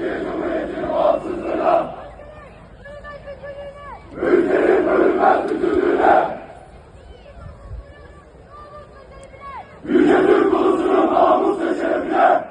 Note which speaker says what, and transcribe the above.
Speaker 1: Türkiye Cumhuriyeti'nin bağımsızlığına, ülkenin bölünmez bütünlüğüne, Yüce Türk ulusunun namus ve şerefine,